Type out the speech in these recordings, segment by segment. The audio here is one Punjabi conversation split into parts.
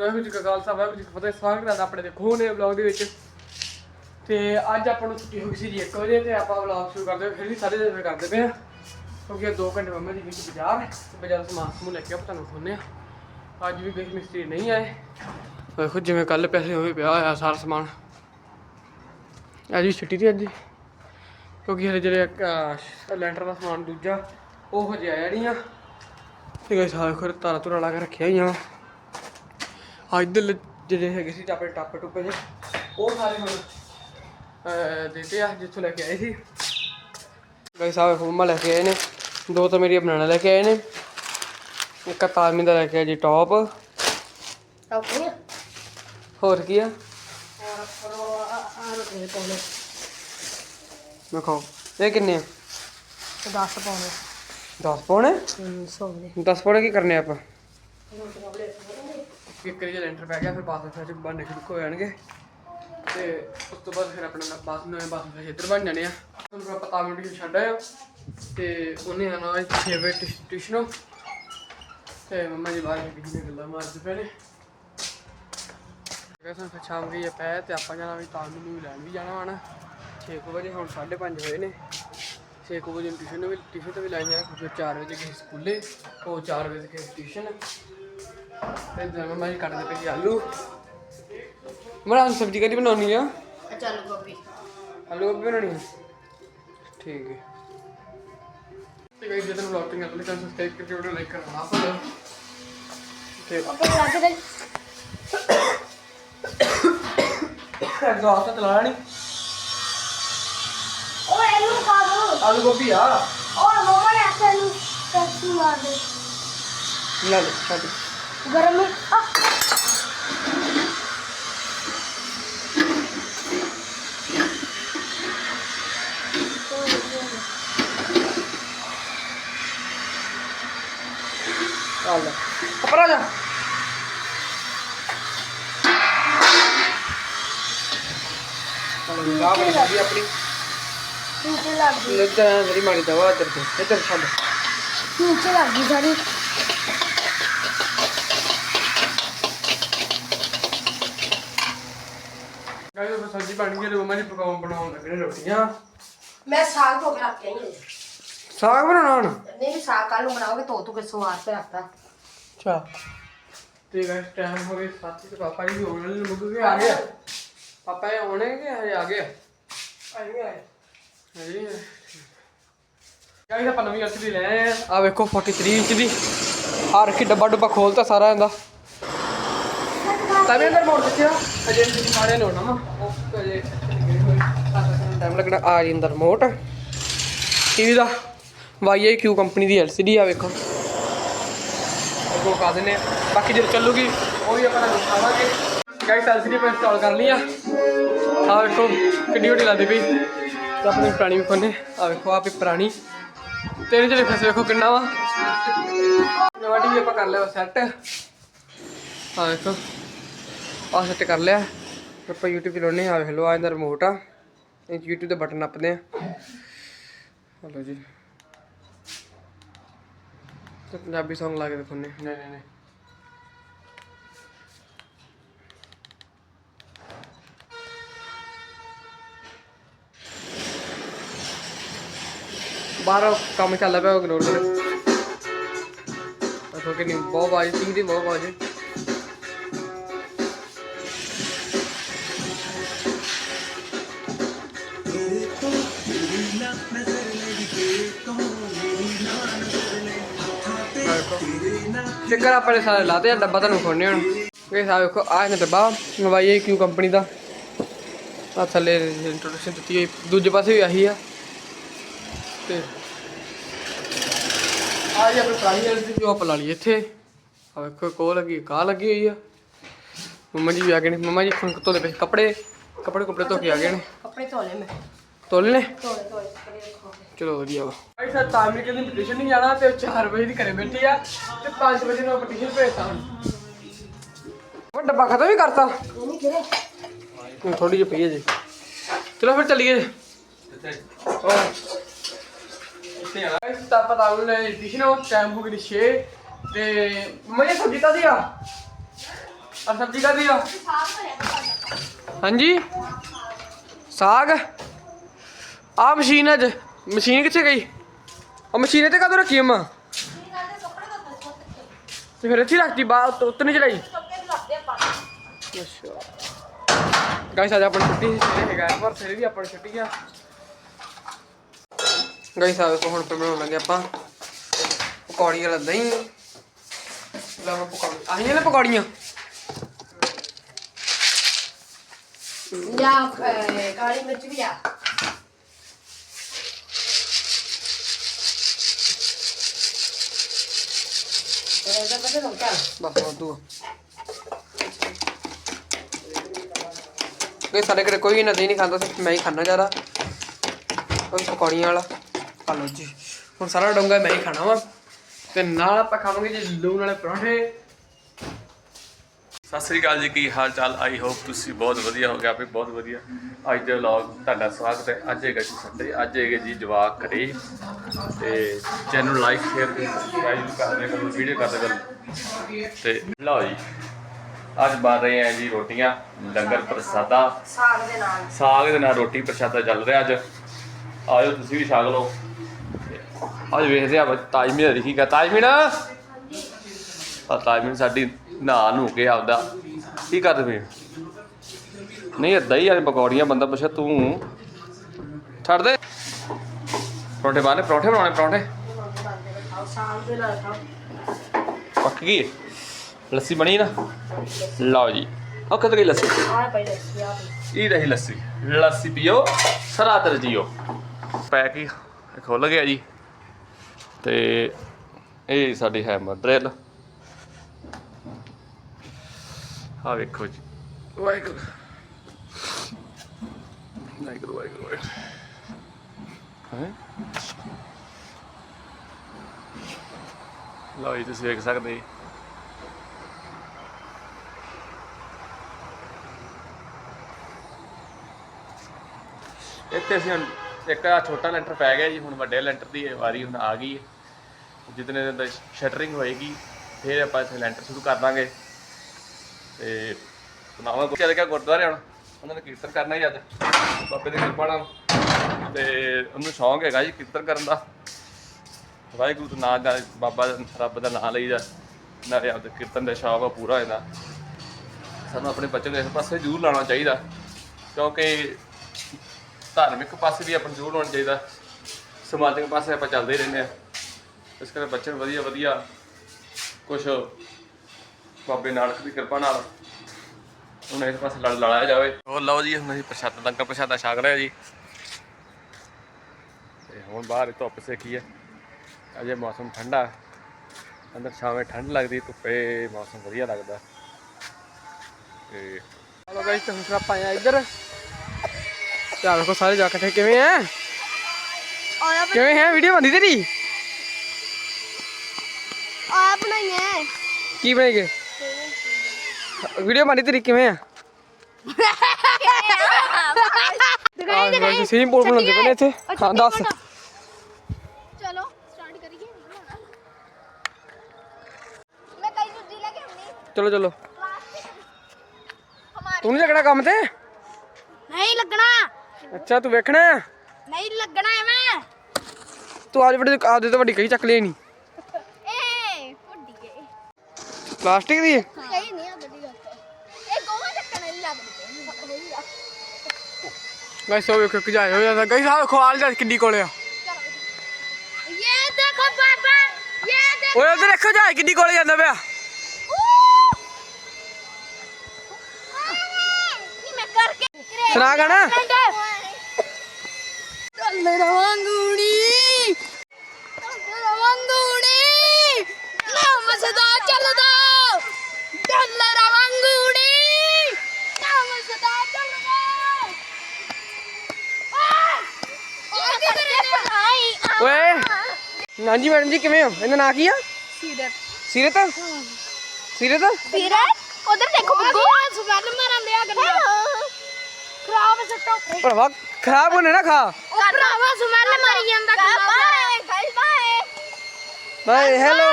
ਵਾਹਿਗੁਰੂ ਜੀ ਕਾ ਖਾਲਸਾ ਵਾਹਿਗੁਰੂ ਜੀ ਕੀ ਫਤਿਹ। ਸਵਾਗਤ ਹੈ ਆਪਣੇ ਦੇਖੋ ਨੇ ਵਲੌਗ ਦੇ ਵਿੱਚ। ਤੇ ਅੱਜ ਆਪਾਂ ਨੂੰ ਛੁੱਟੀ ਹੋ ਗਈ ਸੀ ਜੀ 1 ਵਜੇ ਤੇ ਆਪਾਂ ਵਲੌਗ ਸ਼ੁਰੂ ਕਰਦੇ ਹਾਂ ਫਿਰ ਵੀ ਸਾਰੇ ਜਣੇ ਕਰਦੇ ਪਏ ਆ ਕਿਉਂਕਿ 2 ਘੰਟੇ ਮੰਮਾ ਜੀ ਗਈ ਬਾਜ਼ਾਰ ਤੇ ਬਾਜ਼ਾਰ ਸਮਾਨ ਸਮੂਹ ਲੈ ਕੇ ਆਪਾਂ ਤੁਹਾਨੂੰ ਖੋਨੇ ਆ ਅੱਜ ਵੀ ਗਈ ਮਿਸਤਰੀ ਨਹੀਂ ਆਏ। ਵੇਖੋ ਜਿਵੇਂ ਕੱਲ ਪੈਸੇ ਹੋਏ ਪਿਆ ਹੋਇਆ ਸਾਰਾ ਸਮਾਨ। ਅੱਜ ਵੀ ਛੁੱਟੀ ਤੇ ਅੱਜ। ਕਿਉਂਕਿ ਹਲੇ ਜਿਹੜੇ ਅਹ, ਲੈਂਟਰ ਦਾ ਸਮਾਨ ਦੂਜਾ ਉਹ ਹਜੇ ਆਇਆ ਨਹੀਂ ਆ। ਤੇ ਗਾਇਸ ਹਾਂ ਖਰ ਤਾਰਾ ਤੁਰਾ ਲਾ ਕੇ ਰੱਖਿਆ ਹੀ ਆ ਅੱਜ ਦੇ ਜਿਹੜੇ ਹੈਗੇ ਸੀ ਆਪਣੇ ਟੱਪ ਟੁੱਪੇ ਜੇ ਉਹ ਸਾਰੇ ਹੁਣ ਦਿੱਤੇ ਆ ਜਿੱਥੋਂ ਲੈ ਕੇ ਆਏ ਸੀ। ਗਾਇਸ ਆਵੇ ਫੋਮਾ ਲੈ ਕੇ ਆਏ ਨੇ ਦੋ ਤਾਂ ਮੇਰੀ ਬਣਾਣਾ ਲੈ ਕੇ ਆਏ ਨੇ ਇੱਕ ਤਾਰਮੀ ਦਾ ਲੈ ਕੇ ਆਏ ਜੀ ਟੌਪ। ਆਪਣੇ ਹੋਰ ਕੀ ਆ? ਵੇਖੋ ਇਹ ਕਿੰਨੇ ਆ? 10 ਪਾਉਣੇ। 10 ਪਾਉਣੇ? 300 ਦੇ 10 ਪਾਉਣੇ ਕੀ ਕਰਨੇ ਆਪਾਂ? ਇੱਕ ਵਾਰੀ ਜੇ ਲੈਂਟਰ ਪੈ ਗਿਆ, ਫਿਰ ਬਾਥਰੂਮ ਫਿਰ ਬਣਨੇ ਸ਼ੁਰੂ ਹੋ ਜਾਣਗੇ। ਤੇ ਉਸ ਤੋਂ ਬਾਅਦ ਫਿਰ ਆਪਣਾ ਬਾਥਰੂਮ ਨਵੇਂ ਬਾਥਰੂਮ ਫਿਰ ਇੱਧਰ ਬਣ ਜਾਣੇ ਆ। ਤੁਹਾਨੂੰ ਪਤਾ ਮਿੰਟ ਹੀ ਛੱਡ ਆਇਆ ਤੇ ਉਹਨੇ ਆਣਾ ਹੈ 6 ਵਜੇ ਟਿਊਸ਼ਨੋਂ ਤੇ ਮੰਮਾ ਜੀ ਬਾਹਰ ਵੀ ਕਿਹਨੇ ਗੱਲਾਂ ਮਾਰਦੇ ਪਏ ਨੇ। ਕਹਿੰਦਾ ਫਿਰ ਸ਼ਾਮ ਗਈ ਪੈ ਤੇ ਆਪਾਂ ਜਾਣਾ ਵੀ ਤਾਂ ਨੂੰ ਲੈਣ ਵੀ ਜਾਣਾ ਵਾ ਨਾ। 6 ਵਜੇ, ਹੁਣ 5:30 ਹੋਏ ਨੇ। 6 ਵਜੇ ਟਿਊਸ਼ਨ ਵੀ ਟਿਊਸ਼ਨ ਤੇ ਵੀ ਲਾਈ ਜਾਣਾ ਕਿਉਂਕਿ 4 ਵਜੇ ਗਏ ਸਕੂਲੇ, ਉਹ 4 ਵਜੇ ਗਏ ਟਿਊਸ਼ਨ ਤੇ ਜਦ ਕੱਟਦੇ ਆਲੂ। ਮਰਾਂ ਸਬਜ਼ੀ ਕਦੀ ਬਣਾਉਣੀ ਆ? ਚੱਲ ਗੋਪੀ ਆਲੂ ਗੋਭੀ ਬਣਾਉਣੀ ਹੈ ਠੀਕ ਹੈ। ਤੇ ਗਾਇਸ ਜਦੋਂ ਵਲੌਗ ਤੇ ਕਰਦੇ ਤਾਂ ਸਬਸਕ੍ਰਾਈਬ ਕਰਕੇ ਵੀਡੀਓ ਲਾਈਕ ਕਰਨਾ ਨਾ ਭੁੱਲੋ ਤੇ ਆਪਣੇ ਲੱਗ ਦੇ ਐਗਜ਼ੌਸਟ ਤਾਂ ਚਲਾਣਾ ਨਹੀਂ ਓਏ ਇਹਨੂੰ ਪਾ ਦੋ। ਆਲੂ ਗੋਭੀ ਆ। ਓਏ ਮਮਾ ਨੇ ਆਖਿਆ ਇਹਨੂੰ ਟੈਕਸੀ ਮਾਰ ਦੇ। ਲੈ ਲੈ ਛੱਡ। ਗਰਮ ਹੈ ਆ ਆ ਲੈ ਉੱਪਰ ਆ ਜਾ ਚਲੋ ਗਾ ਬਣੀ ਸਬਜ਼ੀ ਆਪਣੀ ਨੀਚੇ ਲੱਗ ਗਈ ਲੱਗਾ ਮੇਰੀ ਇੱਧਰ ਤੇ ਸਬਜ਼ੀ ਬਣ ਗਈ ਤੇ ਮੰਮਾ ਜੀ ਪਕਾਉਣ ਬਣਾਉਣ ਲੱਗੇ ਨੇ ਰੋਟੀਆਂ। ਮੈਂ ਸਾਗ ਧੋ ਕੇ ਰੱਖ ਕੇ ਆਈ ਹਾਂ। ਸਾਗ ਬਣਾਉਣਾ ਹੁਣ? ਨਹੀਂ ਸਾਗ ਕੱਲ ਨੂੰ ਬਣਾਓਗੇ ਧੋ ਧੋ ਕੇ ਸਵਾਰ ਤੇ ਰੱਖਤਾ। ਅੱਛਾ। ਤੇ ਗਾਇਸ ਟਾਈਮ ਹੋ ਗਿਆ ਸਾਥੀ ਤੇ ਪਾਪਾ ਜੀ ਵੀ ਹੋਣ ਵਾਲੇ ਨੇ ਮੁੱਕ ਕੇ ਆ ਗਿਆ ਪਾਪਾ ਇਹ ਆਉਣੇ ਕਿ ਹਜੇ ਆ ਗਏ? ਆਏ ਗਏ ਹਜੇ ਗਾਇਸ ਆਪਾਂ ਨਵੀਂ ਅਲਸੀ ਲੈ ਆਏ ਆ। ਵੇਖੋ 43 ਇੰਚ ਦੀ। ਆ ਰੱਖੀ ਡੱਬਾ ਡੱਬਾ ਖੋਲਤਾ ਸਾਰਾ ਇਹਦਾ। ਤਾਂ ਵੀ ਅੰਦਰ ਮੋੜ ਦਿੱਤਿਆ ਅਜੇ ਮਾਰੇ ਨੇ ਹੋਣਾ ਮਾ ਉਹ ਅਜੇ ਟਾਈਮ ਲੱਗਣਾ ਆ ਜੀ ਅੰਦਰ ਰਿਮੋਟ ਟੀਵੀ ਦਾ YIQ ਕੰਪਨੀ ਦੀ LCD ਆ ਵੇਖੋ। ਕਾ ਦਿੰਦੇ ਆ। ਬਾਕੀ ਜਦੋਂ ਚੱਲੂਗੀ ਉਹ ਵੀ ਆਪਾਂ ਦਿਖਾਵਾਂਗੇ। ਗਾਈਸ LCD ਆਪਾਂ ਇੰਸਟਾਲ ਕਰ ਲਈ ਆ। ਆ ਵੇਖੋ ਕਿੱਡੀ ਵੱਡੀ ਲੱਗਦੀ ਪਈ। ਤੇ ਆਪਣੀ ਪੁਰਾਣੀ ਵੀ ਖੋਨੇ ਆ ਵੇਖੋ ਆ ਵੀ ਪੁਰਾਣੀ। ਤੇ ਇਹਦੇ ਜਿਹੜੇ ਫਸੇ ਵੇਖੋ ਕਿੰਨਾ ਵਾ। ਨਵਾਂ ਟੀਵੀ ਆਪਾਂ ਕਰ ਲਿਆ ਸੈੱਟ ਆ ਵੇਖੋ। ਆ ਸੈੱਟ ਕਰ ਲਿਆ। ਆਪਾਂ YouTube ਚਲਾਉਣੇ ਆ ਵੇਖ ਲਓ ਆ ਇਹਦਾ ਰਿਮੋਟ ਆ। ਇਹ YouTube ਦੇ ਬਟਨ ਨੱਪਦੇ ਆ। ਹਲੋ ਜੀ। ਤੇ ਪੰਜਾਬੀ Song ਲਾ ਕੇ ਦਿਖਾਉਣੇ ਨਹੀਂ ਨਹੀਂ ਨਹੀਂ। ਬਾਹਰ ਕੰਮ ਚੱਲਦਾ ਪਿਆ ਉਹ ਇਗਨੋਰ ਕਰੋ ਦੇਖੋ ਕਿ ਨਹੀਂ ਬਹੁਤ ਆਵਾਜ਼ ਸਿੰਘ ਦੀ ਬਹੁਤ ਆਵਾਜ਼ ਹੈ ਚੱਕਰ ਆਪਣੇ ਸਾਰੇ ਲਾਤੇ ਆ, ਡੱਬਾ ਤੁਹਾਨੂੰ ਖੋਣੇ ਹੁਣ। ਇਹ ਸਾ ਵੇਖੋ, ਆਹ ਨੇ ਡੱਬਾ ਹਵਾਈ ਕਿਉਂ ਕੰਪਨੀ ਦਾ। ਆ ਥੱਲੇ ਇੰਟਰੋਡਕਸ਼ਨ ਦਿੱਤੀ ਹੋਈ। ਦੂਜੇ ਪਾਸੇ ਵੀ ਆਹੀ ਆ। ਤੇ ਆ ਜੀ ਆਪਣੀ ਪੁਰਾਣੀ ਐਲਸੀ ਜੋ ਆਪਾਂ ਲਾ ਲਈ ਇੱਥੇ। ਆ ਵੇਖੋ ਕੋ ਲੱਗੀ ਕਾ ਲੱਗੀ ਹੋਈ ਆ। ਮੰਮਾ ਜੀ ਵੀ ਆ ਗਏ ਨੇ। ਮੰਮਾ ਜੀ, ਹੁਣ ਧੋਦੇ ਪਏ? ਕੱਪੜੇ? ਕੱਪੜੇ ਕੁਪੜੇ ਧੋ ਕੇ ਆ ਗਏ ਨੇ। ਕੱਪੜੇ ਧੋ ਲਏ ਮੈਂ। ਤੋਲੇ ਰੱਖੋ ਚਲੋ ਵਧੀਆ ਵਾ। ਭਾਈ ਸਾਹਿਬ ਤਾਮਿਲ ਕਹਿੰਦੀ ਪਟੀਸ਼ਨ ਨਹੀਂ ਜਾਣਾ ਤੇ 4 ਵਜੇ ਦੀ ਘਰੇ ਬੈਠੀ ਆ ਤੇ 5 ਵਜੇ ਨੂੰ ਪਟੀਸ਼ਨ ਭੇਜਤਾ ਹੁਣ। ਉਹ ਡੱਬਾ ਖਤਮ ਹੀ ਕਰਤਾ। ਥੋੜੀ ਜਿਹੀ ਪਈ ਹੈ ਜੀ। ਚਲੋ ਫਿਰ ਚੱਲੀਏ। ਉਹ ਤੇ ਆ। ਤਾਂ ਪਤਾ ਉਹਨੇ ਪਟੀਸ਼ਨ ਉਹ ਟਾਈਮ ਹੋ ਗਈ 6 ਤੇ ਮੈਂ ਸਬਜ਼ੀ ਤਾਂ ਦਿਆ ਆ ਸਬਜ਼ੀ ਕਾਦੀ ਆ? ਹਾਂਜੀ। ਸਾਗ? ਆ ਮਸ਼ੀਨ ਅੱਜ। ਮਸ਼ੀਨ ਕਿੱਥੇ ਗਈ? ਉਹ ਮਸ਼ੀਨ ਤੇ ਕਦੋਂ ਰੱਖੀ ਅੰਮਾ ਤੇ ਫਿਰ ਇੱਥੇ ਰੱਖਤੀ, ਬਾਹਰ ਉੱਤੇ ਨਹੀਂ ਚੜਾਈ। ਅੱਛਾ। ਗਾਇਸ, ਅੱਜ ਆਪਣੀ ਛੁੱਟੀ ਹੈਗਾ, ਪਰ ਸਵੇਰੇ ਵੀ ਆਪਣੀ ਛੁੱਟੀ ਆ। ਗਾਇਸ ਆ ਵੇਖੋ ਹੁਣ ਬਣਾਉਣ ਲੱਗੇ ਆਪਾਂ ਪਕੌੜੀਆਂ ਵਾਲਾ ਦਹੀਂ। ਲੈ ਮੈਂ ਪਕੌੜੀ ਆਹੀਆਂ ਨੇ ਪਕੌੜੀਆਂ? ਲਿਆ ਕਾਲੀ ਮਿਰਚ ਵੀ ਲਿਆ ਇਹਦਾ ਪਤਾ ਸਾਡੇ ਘਰੇ ਕੋਈ ਨਾ ਦਹੀਂ ਨਹੀਂ ਖਾਂਦਾ, ਸਿਰਫ ਮੈਂ ਹੀ ਖਾਣਾ ਜ਼ਿਆਦਾ। ਕੋਈ ਪਕੌੜੀਆਂ ਵਾਲਾ। ਖਾ ਲਓ ਜੀ। ਹੁਣ ਸਾਰਾ ਡੋਂਗਾ ਮੈਂ ਹੀ ਖਾਣਾ ਵਾ। ਤੇ ਨਾਲ ਆਪਾਂ ਖਾਵਾਂਗੇ ਜੀ ਲੂਣ ਵਾਲੇ ਪਰੌਂਠੇ। ਸਤਿ ਸ੍ਰੀ ਅਕਾਲ ਜੀ ਕੀ ਹਾਲ ਚਾਲ? ਆਈ ਹੋਪ ਤੁਸੀਂ ਬਹੁਤ ਵਧੀਆ ਹੋ ਗਿਆ ਵੀ ਬਹੁਤ ਵਧੀਆ। ਅੱਜ ਦੇ ਵਲੌਗ ਤੁਹਾਡਾ ਸਵਾਗਤ ਹੈ। ਅੱਜ ਹੈਗਾ ਜੀ ਸੰਡੇ ਅੱਜ ਹੈਗੇ ਜੀ ਜਵਾਕ ਘਰੇ ਤੇ ਚੈਨਲ ਲਾਈਕ ਸ਼ੇਅਰ ਤੇ ਸਬਸਕ੍ਰਾਈਬ ਕਰਦੇ ਕਰੋ ਵੀਡੀਓ ਕਰਦੇ ਕਰੋ ਤੇ ਲਓ ਜੀ ਅੱਜ ਬਣ ਰਹੇ ਆ ਜੀ ਰੋਟੀਆਂ ਲੰਗਰ ਪ੍ਰਸਾਦਾ। ਸਾਗ ਦੇ ਨਾਲ। ਸਾਗ ਦੇ ਨਾਲ ਰੋਟੀ ਪ੍ਰਸ਼ਾਦਾ ਚੱਲ ਰਿਹਾ ਅੱਜ। ਆਜੋ ਤੁਸੀਂ ਵੀ ਛਕ ਲਓ। ਅੱਜ ਵੇਖਦੇ ਆ ਤਾਜਮੀਨ ਲਿਖੀਗਾ ਤਾਜਮੀਨ! ਪਰ ਤਾਜਮੀਨ ਸਾਡੀ ਨਹਾ ਨੂੰ ਕੇ ਆਪਦਾ। ਕੀ ਕਰਦੇ ਪਏ ਨਹੀਂ, ਏਦਾਂ ਹੀ ਆ, ਪਕੌੜੀਆਂ ਬੰਦਾ ਪੁੱਛਿਆ ਤੂੰ। ਛੱਡ ਦੇ। ਪਰੌਂਠੇ ਬਾਨੇ ਪਰੌਂਠੇ ਬਣਾਉਣੇ, ਪਰੌਂਠੇ? ਪੱਕ ਗਈ ਲੱਸੀ ਬਣੀ ਨਾ? ਲਓ ਜੀ। ਉਹ ਕਿੱਧਰ ਗਈ ਲੱਸੀ? ਆਹ ਪਈ ਲੱਸੀ ਇਹ ਰਹੀ ਲੱਸੀ? ਲੱਸੀ ਪੀਓ ਸਰਾਦਰ ਜੀਓ ਪੈਕ ਹੀ ਖੁੱਲ ਗਿਆ ਜੀ। ਤੇ ਇਹ ਸਾਡੀ ਹੈ ਡਰਿਲ ਆ ਵੇਖੋ ਜੀ। ਵਾਹਿਗੁਰੂ। ਵਾਹਿਗੁਰੂ ਵਾਹਿਗੁਰੂ ਵਾਹਿਗੁਰੂ। ਹੈ? ਲਓ ਜੀ, ਤੁਸੀਂ ਵੇਖ ਸਕਦੇ ਇੱਥੇ ਅਸੀਂ ਹੁਣ ਇੱਕ ਆ ਛੋਟਾ ਲੈਂਟਰ ਪੈ ਗਿਆ ਜੀ, ਹੁਣ ਵੱਡੇ ਲੈਂਟਰ ਦੀ ਵਾਰੀ ਹੁਣ ਆ ਗਈ ਹੈ। ਜਿਤਨੇ ਦਿਨ ਦਾ ਸ਼ਟਰਿੰਗ ਹੋਏਗੀ, ਫਿਰ ਆਪਾਂ ਇੱਥੇ ਲੈਂਟਰ ਸ਼ੁਰੂ ਕਰ ਦਾਂਗੇ। ਤੇ ਬਣਾਵਾਂਗੇ ਚੱਲ ਗਿਆ ਗੁਰਦੁਆਰੇ ਹੁਣ। ਉਹਨਾਂ ਨੇ ਕੀਰਤਨ ਕਰਨਾ ਹੀ ਅੱਜ, ਬਾਬੇ ਦੀ ਕਿਰਪਾ ਨਾਲ। ਤੇ ਉਹਨੂੰ ਸ਼ੌਂਕ ਹੈਗਾ ਜੀ ਕੀਰਤਨ ਕਰਨ ਦਾ। ਵਾਹਿਗੁਰੂ ਦਾ ਨਾਮ ਦਾ ਬਾਬਾ ਰੱਬ ਦਾ ਨਾਮ ਲਈਦਾ। ਨਾਲੇ ਆਪਦੇ ਕੀਰਤਨ ਦਾ ਸ਼ੌਂਕ ਪੂਰਾ ਹੋ ਜਾਂਦਾ ਸਾਨੂੰ ਆਪਣੇ ਬੱਚੇ ਨੂੰ ਇਸ ਪਾਸੇ ਜ਼ਰੂਰ ਲਾਉਣਾ ਚਾਹੀਦਾ। ਕਿਉਂਕਿ ਧਾਰਮਿਕ ਪਾਸੇ ਵੀ ਆਪਾਂ ਨੂੰ ਜ਼ਰੂਰ ਲਾਉਣਾ ਚਾਹੀਦਾ। ਸਮਾਜਿਕ ਪਾਸੇ ਆਪਾਂ ਚੱਲਦੇ ਹੀ ਰਹਿੰਦੇ ਆ ਇਸ ਕਰਕੇ ਬੱਚੇ ਨੂੰ ਵਧੀਆ ਵਧੀਆ ਕੁਝ ਬਾਬੇ ਨਾਨਕ ਦੀ ਕਿਰਪਾ ਨਾਲ ਉਹਨੇ ਇਸ ਪਾਸੇ ਲੜ ਲੜਾਇਆ ਜਾਵੇ। ਹੋਰ ਲਓ ਜੀ ਹੁਣ ਅਸੀਂ ਪ੍ਰਸ਼ਾਦਾ ਲੰਗਰ ਪ੍ਰਸ਼ਾਦਾ ਛਕ ਰਹੇ ਜੀ। ਤੇ ਹੁਣ ਬਾਹਰ ਧੁੱਪ ਸੇਕੀ ਹੈ ਅਜੇ ਮੌਸਮ ਠੰਡਾ ਅੰਦਰ ਛਾਵੇਂ ਠੰਡ ਲੱਗਦੀ ਧੁੱਪੇ ਮੌਸਮ ਵਧੀਆ ਲੱਗਦਾ। ਤੇ ਹਲੋ ਗਾਇਸ ਤੇ ਹੁਣ ਆਪਾਂ ਇੱਧਰ। ਆ ਵੇਖੋ ਸਾਰੇ ਜਾ ਇਕੱਠੇ ਕਿਵੇਂ ਆ ਕਿਵੇਂ ਹੈ? ਵੀਡੀਓ ਬੰਦੀ ਤੇਰੀ? ਆ ਬਣਾਈਆਂ ਕੀ ਬਣੇਗੇ? ਵੀਡੀਓ ਬੰਦੀ ਤੇਰੀ ਕਿਵੇਂ ਆ? ਆ ਗਾਇਸ ਸੇਮ ਪੂਲ ਬਣਾਉਂਦੇ ਪਏ ਨੇ ਇੱਥੇ। ਹਾਂ ਦੱਸ। ਚਲੋ ਸਟਾਰਟ ਕਰੀਏ। ਮੈਂ ਕਈ ਸਬਜ਼ੀ ਲੈ ਕੇ ਆਉਂਦੀ ਚਲੋ ਤੂੰ ਨਹੀਂ ਲੱਗਣਾ ਕੰਮ ਤੇ? ਨਹੀਂ ਲੱਗਣਾ। ਅੱਛਾ ਤੂੰ ਵੇਖਣਾ? ਆ? ਨਹੀਂ ਲੱਗਣਾ ਐਵੇਂ ਤੂੰ ਅੱਜ ਵੱਡੀ ਆਪਦੇ ਤੋਂ ਵੱਡੀ ਕਹੀ ਚੱਕ ਲਈ ਨਹੀਂ ਏ ਫੁੱਡੀ ਗਏ ਪਲਾਸਟਿਕ ਦੀ? ਗਾਇਸ ਉਹ ਵੇਖੋ ਕਿ ਜਾਏ ਹੋ ਜਾਂਦਾ ਗਾਇਸ ਆ ਵੇਖੋ ਆਲ ਜਾ ਕਿੰਨੀ ਕੋਲੇ ਆ। ਇਹ ਦੇਖੋ ਪਾਪਾ ਇਹ ਦੇਖੋ। ਓਏ ਉਧਰ ਦੇਖੋ ਜਾ ਕਿੰਨੀ ਕੋਲੇ ਜਾਂਦਾ ਪਿਆ। ਸੁਣਾ ਗਾਣਾ। ਚੱਲ ਰਵਾਂਗੂੜੀ ਚੱਲ ਰਵਾਂਗੂੜੀ ਨਾਮ ਸਦਾ ਚੱਲਦਾ ਚੱਲ ਰਵਾਂਗੂੜੀ ਨਾਮ ਸਦਾ ਚੱਲਦਾ ਆ ਕੀ ਕਰੇ ਆਈ ਓਏ ਹਾਂਜੀ ਮੈਡਮ ਜੀ ਕਿਵੇਂ ਹੋ? ਇਹਦਾ ਨਾਂ ਕੀ ਆ? ਸੀਰਤ। ਸੀਰਤ? ਸੀਰਤ? ਸੀਰਤ ਉਧਰ ਦੇਖੋ ਬੱਗੂ ਸਮੈਲ ਮਾਰਨ ਲਿਆ ਗੱਲਾਂ। ਖਰਾਬ ਸੱਟੋ। ਭਰਾਵਾ ਖਰਾਬ ਹੋਣੇ ਨਾ ਖਾ। ਭਰਾਵਾ ਸਮੈਲ ਮਾਰੀ ਜਾਂਦਾ bye bye bye bye. Hello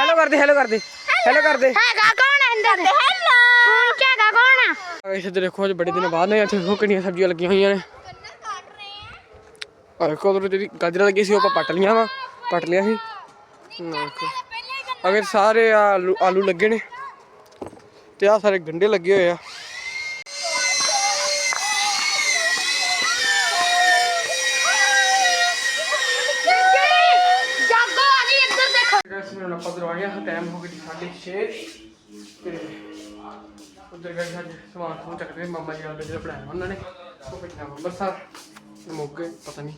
hello ਕਰਦੇ ਹੈਲੋ ਕਰਦੇ। ਹੈਲੋ ਕਰਦੇ। ਹੈਗਾ ਕੌਣ ਅੰਦਰ? ਹੈਲੋ ਇਸ ਤੇ ਦੇਖੋ ਅੱਜ ਬੜੇ ਦਿਨ ਬਾਅਦ ਨੇ ਇੱਥੇ ਦੇਖੋ ਕਿੰਨੀਆਂ ਸਬਜ਼ੀਆਂ ਲੱਗੀਆਂ ਹੋਈਆਂ ਨੇ। ਆ। ਦੇਖੋ ਉਧਰ ਜਿਹੜੀ ਗਾਜਰਾਂ ਲੱਗੀ ਸੀ ਉਹ ਆਪਾਂ ਪੱਟ ਲੀਆਂ ਵਾ। ਪੱਟ ਲਿਆ ਸੀ। ਅਗਰ ਸਾਰੇ ਆਲੂ ਆਲੂ ਲੱਗੇ ਨੇ ਤੇ ਆ ਸਾਰੇ ਗੰਡੇ ਲੱਗੇ ਹੋਏ ਆ। ਆਪਾਂ ਦਰਵਾਜ਼ਾ ਟਾਈਮ ਹੋ ਗਿਆ ਸਾਢੇ 6 ਤੇ ਉਧਰ ਗਏ ਅੱਜ ਸਮਾਨ ਤੋਂ ਚੱਕਦੇ ਮਾਮਾ ਜੀ ਨਾਲ ਜਿਹੜਾ ਬਣਾਇਆ ਉਹਨਾਂ ਨੇ। ਉਹ ਭੇਜਣਾ ਅੰਮ੍ਰਿਤਸਰ ਮੋਗੇ ਪਤਾ ਨਹੀਂ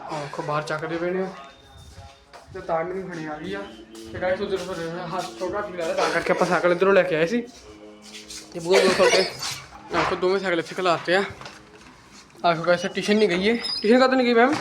ਆਹ ਖੋ ਬਾਹਰ ਚੱਕਦੇ ਪਏ ਨੇ ਉਹ। ਤੇ ਤਾਂ ਵੀ ਫੜੀ ਆ ਗਈ ਆ। ਤੇ ਗਾਇਸ ਉਧਰ ਫਿਰ ਹੱਥ ਛੋਟਾ ਠੀਕ ਲੱਗਦਾ। ਤਾਂ ਕਰਕੇ ਆਪਾਂ ਸਾਈਕਲ ਇਧਰੋਂ ਲੈ ਕੇ ਆਏ ਸੀ। ਤੇ ਬਹੁਤ ਬੂਹੇ ਖੋਲ ਕੇ ਦੋਵੇਂ ਸਾਈਕਲ ਇੱਥੇ ਖਲਾਤੇ ਆ। ਆਖੋ ਗਾਇਸ ਟਿਊਸ਼ਨ ਨਹੀਂ ਗਈ ਏ ਟਿਊਸ਼ਨ ਕਦੋਂ ਨਹੀਂ ਗਈ ਮੈਮ?